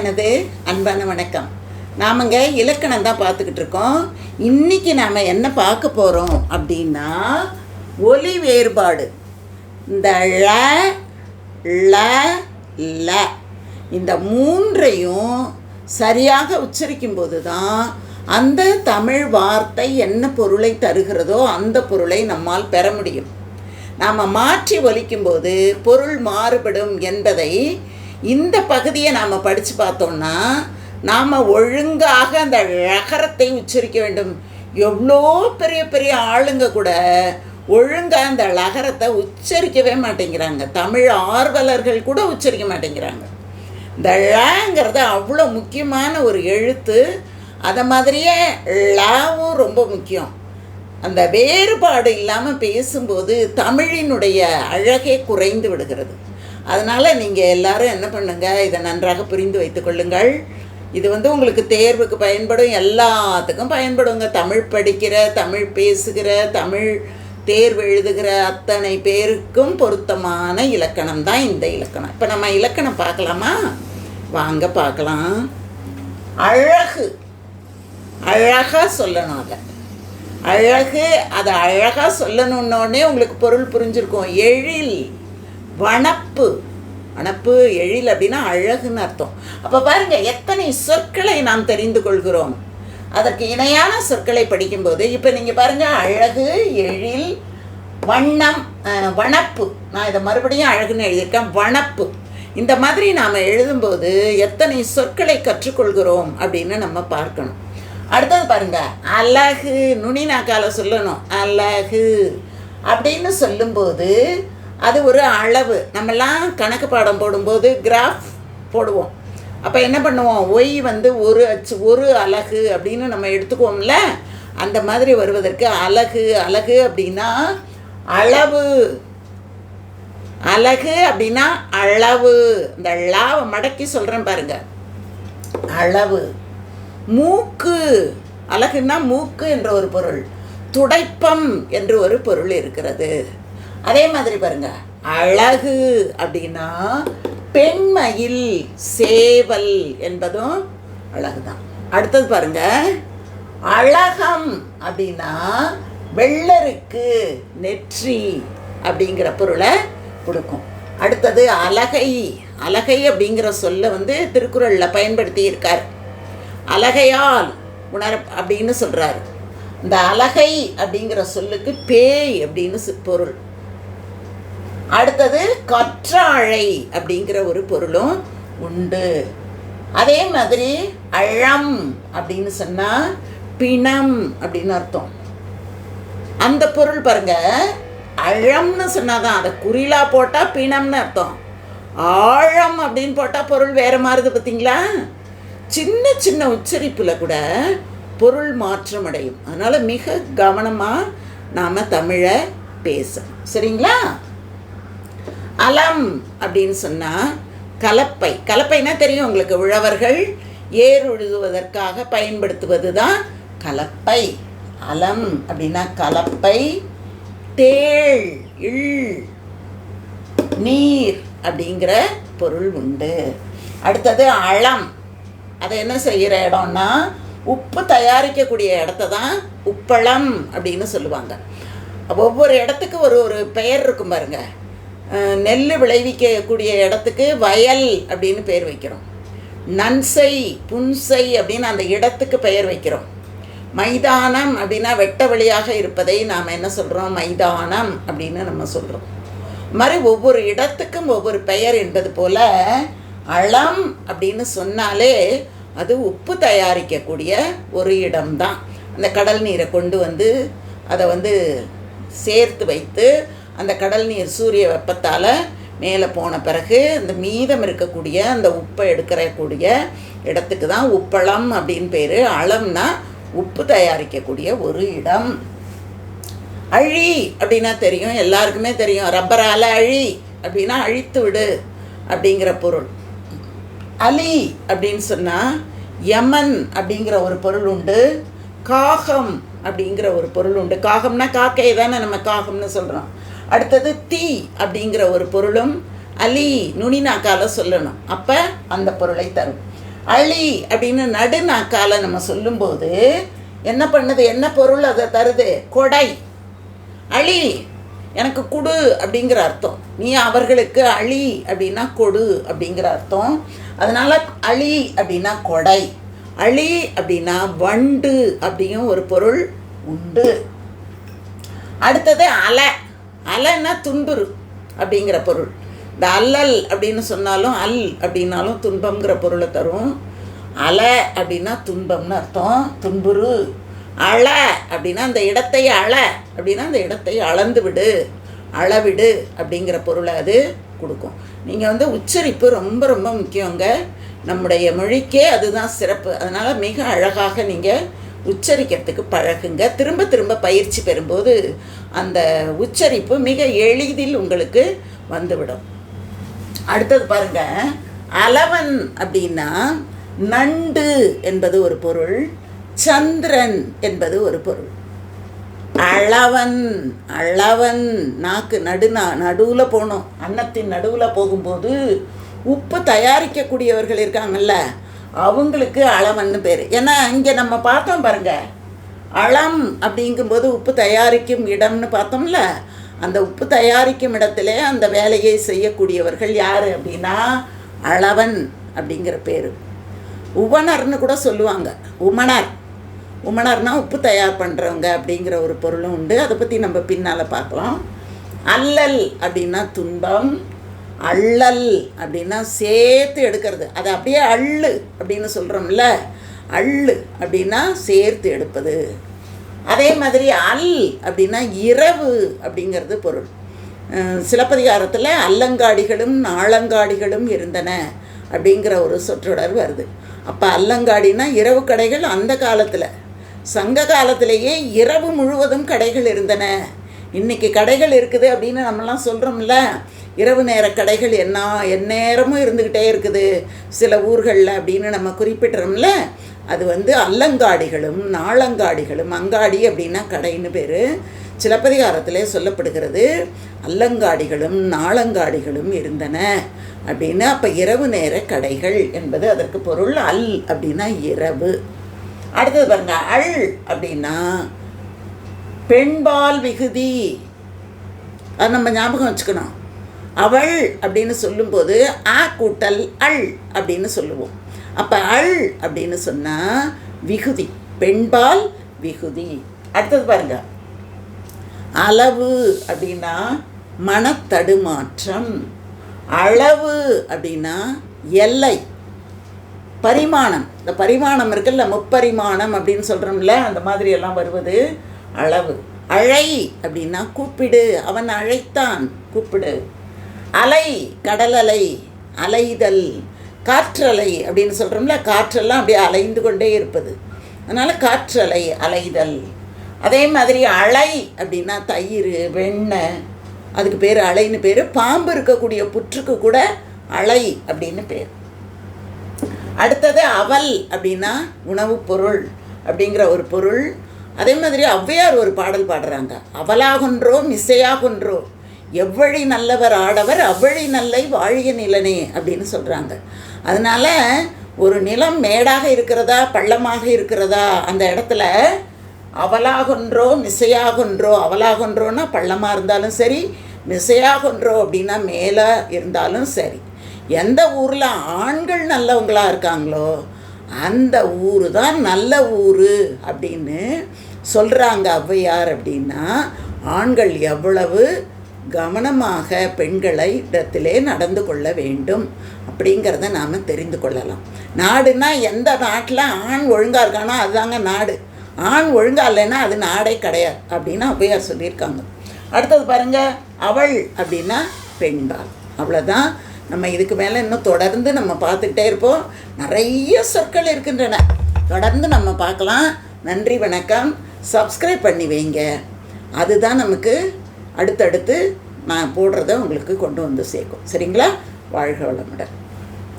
எனது அன்பான வணக்கம். நாமங்க இலக்கணம் தான் பார்த்துக்கிட்டு இருக்கோம். இன்னைக்கு நாம் என்ன பார்க்க போகிறோம் அப்படின்னா ஒலி வேறுபாடு. இந்த ழ ல ல இந்த மூன்றையும் சரியாக உச்சரிக்கும் போது தான் அந்த தமிழ் வார்த்தை என்ன பொருளை தருகிறதோ அந்த பொருளை நம்மால் பெற முடியும். நாம் மாற்றி ஒலிக்கும்போது பொருள் மாறுபடும் என்பதை இந்த பகுதியை நாம் படித்து பார்த்தோம்னா நாம் ஒழுங்காக அந்த ழகரத்தை உச்சரிக்க வேண்டும். எவ்வளோ பெரிய பெரிய ஆளுங்க கூட ஒழுங்காக அந்த லகரத்தை உச்சரிக்கவே மாட்டேங்கிறாங்க. தமிழ் ஆர்வலர்கள் கூட உச்சரிக்க மாட்டேங்கிறாங்க. இந்த ழங்கிறது அவ்வளோ முக்கியமான ஒரு எழுத்து. அதை மாதிரியே லாவும் ரொம்ப முக்கியம். அந்த வேறுபாடு இல்லாமல் பேசும்போது தமிழினுடைய அழகே குறைந்து விடுகிறது. அதனால் நீங்கள் எல்லாரும் என்ன பண்ணுங்க? இதை நன்றாக புரிந்து வைத்துக்கொள்ளுங்கள் இது வந்து உங்களுக்கு தேர்வுக்கு பயன்படும் எல்லாத்துக்கும் பயன்படுங்க. தமிழ் படிக்கிற தமிழ் பேசுகிற தமிழ் தேர்வு எழுதுகிற அத்தனை பேருக்கும் பொருத்தமான இலக்கணம் தான் இந்த இலக்கணம். இப்போ நம்ம இலக்கணம் பார்க்கலாமா? வாங்க பார்க்கலாம். அழகு. அழகாக சொல்லணும் அதை. அழகு அதை அழகாக சொல்லணுன்னொடனே உங்களுக்கு பொருள் புரிஞ்சிருக்கும். எழில். வனப்பு. வனப்பு எழில் அப்படின்னா அழகுன்னு அர்த்தம். அப்போ பாருங்க எத்தனை சொற்களை நாம் தெரிந்து கொள்கிறோம். அதற்கு இணையான சொற்களை படிக்கும்போது இப்போ நீங்கள் பாருங்க அழகு எழில் வண்ணம் வனப்பு. நான் இதை மறுபடியும் அழகுன்னு எழுதியிருக்கேன் வனப்பு. இந்த மாதிரி நாம் எழுதும்போது எத்தனை சொற்களை கற்றுக்கொள்கிறோம் அப்படின்னு நம்ம பார்க்கணும். அடுத்தது பாருங்க அழகு. நுனி நாக்கால சொல்லணும் அழகு. அப்படின்னு சொல்லும்போது அது ஒரு அளவு. நம்மெல்லாம் கணக்கு பாடம் போடும்போது கிராஃப் போடுவோம். அப்போ என்ன பண்ணுவோம்? ஒய் வந்து ஒரு அச்சு ஒரு அலகு அப்படின்னு நம்ம எடுத்துக்குவோம்ல? அந்த மாதிரி வருவதற்கு அலகு அலகு அப்படின்னா அளவு. அழகு அப்படின்னா அளவு. இந்த லாவை மடக்கி சொல்கிறேன் பாருங்க. அளவு. மூக்கு. அழகுன்னா மூக்கு என்ற ஒரு பொருள். துடைப்பம் என்று ஒரு பொருள் இருக்கிறது. அதே மாதிரி பாருங்க. அழகு அப்படின்னா பெண்மயில் சேவல் என்பதும் அழகு தான் அடுத்தது பாருங்க. அழகம் அப்படின்னா வெள்ளருக்கு நெற்றி அப்படிங்கிற பொருளை கொடுக்கும். அடுத்தது அலகை அலகை அப்படிங்கிற சொல்ல வந்து திருக்குறளில் பயன்படுத்தி இருக்கார். அலகையால் உணர அப்படின்னு சொல்கிறாரு இந்த அலகை அப்படிங்கிற சொல்லுக்கு பேய் அப்படின்னு பொருள். அடுத்தது கற்றாழை அப்படிங்கிற ஒரு பொருளும் உண்டு. அதே மாதிரி அழம் அப்படின்னு சொன்னால் பிணம் அப்படின்னு அர்த்தம். அந்த பொருள் பாருங்க அழம்னு சொன்னாதான் அதை குறிலா போட்டால் பிணம்னு அர்த்தம். ஆழம் அப்படின்னு போட்டால் பொருள் வேறு மாறுது பார்த்தீங்களா சின்ன சின்ன உச்சரிப்பில் கூட பொருள் மாற்றம் அடையும். அதனால் மிக கவனமாக நாம் தமிழை பேசணும். சரிங்களா? அலம் அப்படின்னு சொன்னால் கலப்பை. கலப்பைனா தெரியும் உங்களுக்கு உழவர்கள் ஏர் உழுதுவதற்காக பயன்படுத்துவது தான் கலப்பை. அலம் அப்படின்னா கலப்பை தேள் இள் நீர் அப்படிங்கிற பொருள் உண்டு. அடுத்தது அளம் அதை என்ன செய்கிற இடம்னா உப்பு தயாரிக்கக்கூடிய இடத்த தான் உப்பளம் அப்படின்னு சொல்லுவாங்க. ஒவ்வொரு இடத்துக்கு ஒரு ஒரு பெயர் இருக்கும் பாருங்கள் நெல் விளைவிக்கக்கூடிய இடத்துக்கு வயல் அப்படின்னு பெயர் வைக்கிறோம். நன்சை புன்சை அப்படின்னு அந்த இடத்துக்கு பெயர் வைக்கிறோம். மைதானம் அப்படின்னா வெட்ட வழியாக இருப்பதை நாம் என்ன சொல்கிறோம் மைதானம் அப்படின்னு நம்ம சொல்கிறோம் மாதிரி ஒவ்வொரு இடத்துக்கும் ஒவ்வொரு பெயர் என்பது போல அளம் அப்படின்னு சொன்னாலே அது உப்பு தயாரிக்கக்கூடிய ஒரு இடம்தான். அந்த கடல் நீரை கொண்டு வந்து அதை வந்து சேர்த்து வைத்து அந்த கடல் நீர் சூரிய வெப்பத்தால் மேலே போன பிறகு அந்த மீதம் இருக்கக்கூடிய அந்த உப்பை எடுக்கிறக்கூடிய இடத்துக்கு தான் உப்பளம் அப்படின்னு பேர். அளம்னா உப்பு தயாரிக்கக்கூடிய ஒரு இடம். அழி அப்படின்னா தெரியும். எல்லாருக்குமே தெரியும். ரப்பரால் அழி அப்படின்னா அழித்து விடு அப்படிங்கிற பொருள். அலி அப்படின்னு சொன்னால் யமன் அப்படிங்கிற ஒரு பொருள் உண்டு. காகம் அப்படிங்கிற ஒரு பொருள் உண்டு. காகம்னா காக்கையை தானே நம்ம காகம்னு சொல்கிறோம் அடுத்தது தீ அப்படிங்கிற ஒரு பொருளும் அலி நுனிநாக்கால சொல்லணும். அப்போ அந்த பொருளை தரும். அழி அப்படின்னு நடுநாக்கால நம்ம சொல்லும்போது என்ன பண்ணுது? என்ன பொருள் அதை தருது? கொடை. அழி எனக்கு கொடு அப்படிங்கிற அர்த்தம். நீ அவர்களுக்கு அழி அப்படின்னா கொடு அப்படிங்கிற அர்த்தம். அதனால் அழி அப்படின்னா கொடை. அழி அப்படின்னா வண்டு அப்படியும் ஒரு பொருள் உண்டு. அடுத்தது அலை. அலைன்னா துன்புறு அப்படிங்கிற பொருள். இந்த அல்லல் அப்படின்னு சொன்னாலும் அல் அப்படின்னாலும் துன்பம்ங்கிற பொருளை தரும். அலை அப்படின்னா துன்பம்னு அர்த்தம். துன்புறு. அழ அப்படின்னா அந்த இடத்தை அழ அப்படின்னா அந்த இடத்தை அளந்து விடு. அளவிடு அப்படிங்கிற பொருளை அது கொடுக்கும். நீங்கள் வந்து உச்சரிப்பு ரொம்ப ரொம்ப முக்கியங்க. நம்முடைய மொழிக்கே அதுதான் சிறப்பு. அதனால் மிக அழகாக நீங்கள் உச்சரிக்கிறதுக்கு பழகுங்க. திரும்ப திரும்ப பயிற்சி பெறும்போது அந்த உச்சரிப்பு மிக எளிதில் உங்களுக்கு வந்துவிடும். அடுத்தது பாருங்க. அளவன் அப்படின்னா நண்டு என்பது ஒரு பொருள் சந்திரன் என்பது ஒரு பொருள். அளவன் அளவன் நாக்கு நடுநா நடுவில் போனோம். அன்னத்தின் நடுவில் போகும்போது உப்பு தயாரிக்கக்கூடியவர்கள் இருக்காங்கல்ல அவங்களுக்கு அளவன்னு பேர். ஏன்னா இங்கே நம்ம பார்த்தோம் பாருங்க. அளம் அப்படிங்கும்போது உப்பு தயாரிக்கும் இடம்னு பார்த்தோம்ல. அந்த உப்பு தயாரிக்கும் இடத்துல அந்த வேலையை செய்யக்கூடியவர்கள் யார் அப்படின்னா அளவன் அப்படிங்கிற பேர். உவனர்னு கூட சொல்லுவாங்க. உமனர் உமனர்னா உப்பு தயார் பண்ணுறவங்க அப்படிங்கிற ஒரு பொருளும் உண்டு. அதை பற்றி நம்ம பின்னால் பார்க்கலாம். அல்லல் அப்படின்னா துன்பம். அள்ளல் அப்படின்னா சேர்த்து எடுக்கிறது. அதை அப்படியே அள்ளு அப்படின்னு சொல்கிறோம்ல அள்ளு அப்படின்னா சேர்த்து எடுப்பது. அதே மாதிரி அல் அப்படின்னா இரவு அப்படிங்கிறது பொருள். சிலப்பதிகாரத்தில் அல்லங்காடிகளும் நாளங்காடிகளும் இருந்தன அப்படிங்கிற ஒரு சொற்றொடர் வருது. அப்போ அல்லங்காடினா இரவு கடைகள் அந்த காலத்தில். சங்க காலத்திலேயே இரவு முழுவதும் கடைகள் இருந்தன. இன்னைக்கு கடைகள் இருக்குது அப்படின்னு நம்மலாம் சொல்கிறோம்ல இரவு நேர கடைகள் என்ன எந்நேரமும் இருந்துக்கிட்டே இருக்குது. சில ஊர்களில் அப்படின்னு நம்ம குறிப்பிட்டுறோம்ல அது வந்து அல்லங்காடிகளும் நாளங்காடிகளும் அங்காடி அப்படின்னா கடைன்னு பேர். சிலப்பதிகாரத்திலே சொல்லப்படுகிறது அல்லங்காடிகளும் நாளங்காடிகளும் இருந்தன அப்படின்னு அப்போ இரவு நேர கடைகள் என்பது அதற்கு பொருள் அல் அப்படின்னா இரவு. அடுத்தது பாருங்க அல் அப்படின்னா பெண்பால் விகுதி. அது நம்ம ஞாபகம் வச்சுக்கணும். அவள் அப்படின்னு சொல்லும்போது ஆ கூட்டல் அள் அப்படின்னு சொல்லுவோம். அப்போ அள் அப்படின்னு சொன்னால் விகுதி பெண்பால் விகுதி. அடுத்தது பாருங்க. அளவு அப்படின்னா மனத்தடுமாற்றம். அளவு அப்படின்னா எல்லை. பரிமாணம். இந்த பரிமாணம் இருக்குல்ல முப்பரிமாணம் அப்படின்னு சொல்கிறோம்ல அந்த மாதிரி எல்லாம் வருவது அளவு. அழை அப்படின்னா கூப்பிடு. அவன் அழைத்தான். கூப்பிடு. அலை கடல் அலை அலைதல் காற்றலை அப்படின்னு சொல்கிறோம்ல காற்றெல்லாம் அப்படியே அலைந்து கொண்டே இருப்பது. அதனால் காற்றலை அலைதல். அதே மாதிரி அலை அப்படின்னா தயிர் வெண்ணெய் அதுக்கு பேர் அலைன்னு பேர். பாம்பு இருக்கக்கூடிய புற்றுக்கு கூட அலை அப்படின்னு பேர். அடுத்தது அவல் அப்படின்னா உணவுப் பொருள் அப்படிங்கிற ஒரு பொருள். அதே மாதிரி ஔவையார் ஒரு பாடல் பாடுறாங்க. அவலாகுன்றோ மிசையாகுன்றோ எவ்வழி நல்லவர் ஆடவர் அவ்வழி நல்லை வாழிய நிலனே அப்படின்னு சொல்கிறாங்க அதனால் ஒரு நிலம் மேடாக இருக்கிறதா பள்ளமாக இருக்கிறதா அந்த இடத்துல அவலாகொன்றோ மிசையாகொன்றோ அவலாகொன்றோன்னா பள்ளமாக இருந்தாலும் சரி மிசையாகொன்றோ அப்படின்னா மேலே இருந்தாலும் சரி. எந்த ஊரில் ஆண்கள் நல்லவங்களாக இருக்காங்களோ அந்த ஊர் தான் நல்ல ஊர் அப்படின்னு சொல்கிறாங்க ஔவையார் அப்படின்னா ஆண்கள் எவ்வளவு கவனமாக பெண்களை இடத்திலே நடந்து கொள்ள வேண்டும் அப்படிங்கிறத நாம் தெரிந்து கொள்ளலாம். நாடுனா எந்த நாட்டில் ஆண் ஒழுங்காக இருக்கானோ அதுதாங்க நாடு. ஆண் ஒழுங்காக இல்லைன்னா அது நாடே கிடையாது அப்படின்னு ஔவையார் சொல்லியிருக்காங்க. அடுத்தது பாருங்க அவள் அப்படின்னா பெண்பால் அவ்வளோதான் நம்ம இதுக்கு மேலே இன்னும் தொடர்ந்து நம்ம பார்த்துக்கிட்டே இருப்போம். நிறைய சொற்கள் இருக்கின்றன. தொடர்ந்து நம்ம பார்க்கலாம். நன்றி வணக்கம். சப்ஸ்கிரைப் பண்ணி வைங்க. அதுதான் நமக்கு அடுத்தடுத்து நான் போடுறத உங்களுக்கு கொண்டு வந்து சேர்க்கும். சரிங்களா? வாழ்க வளமுடன்.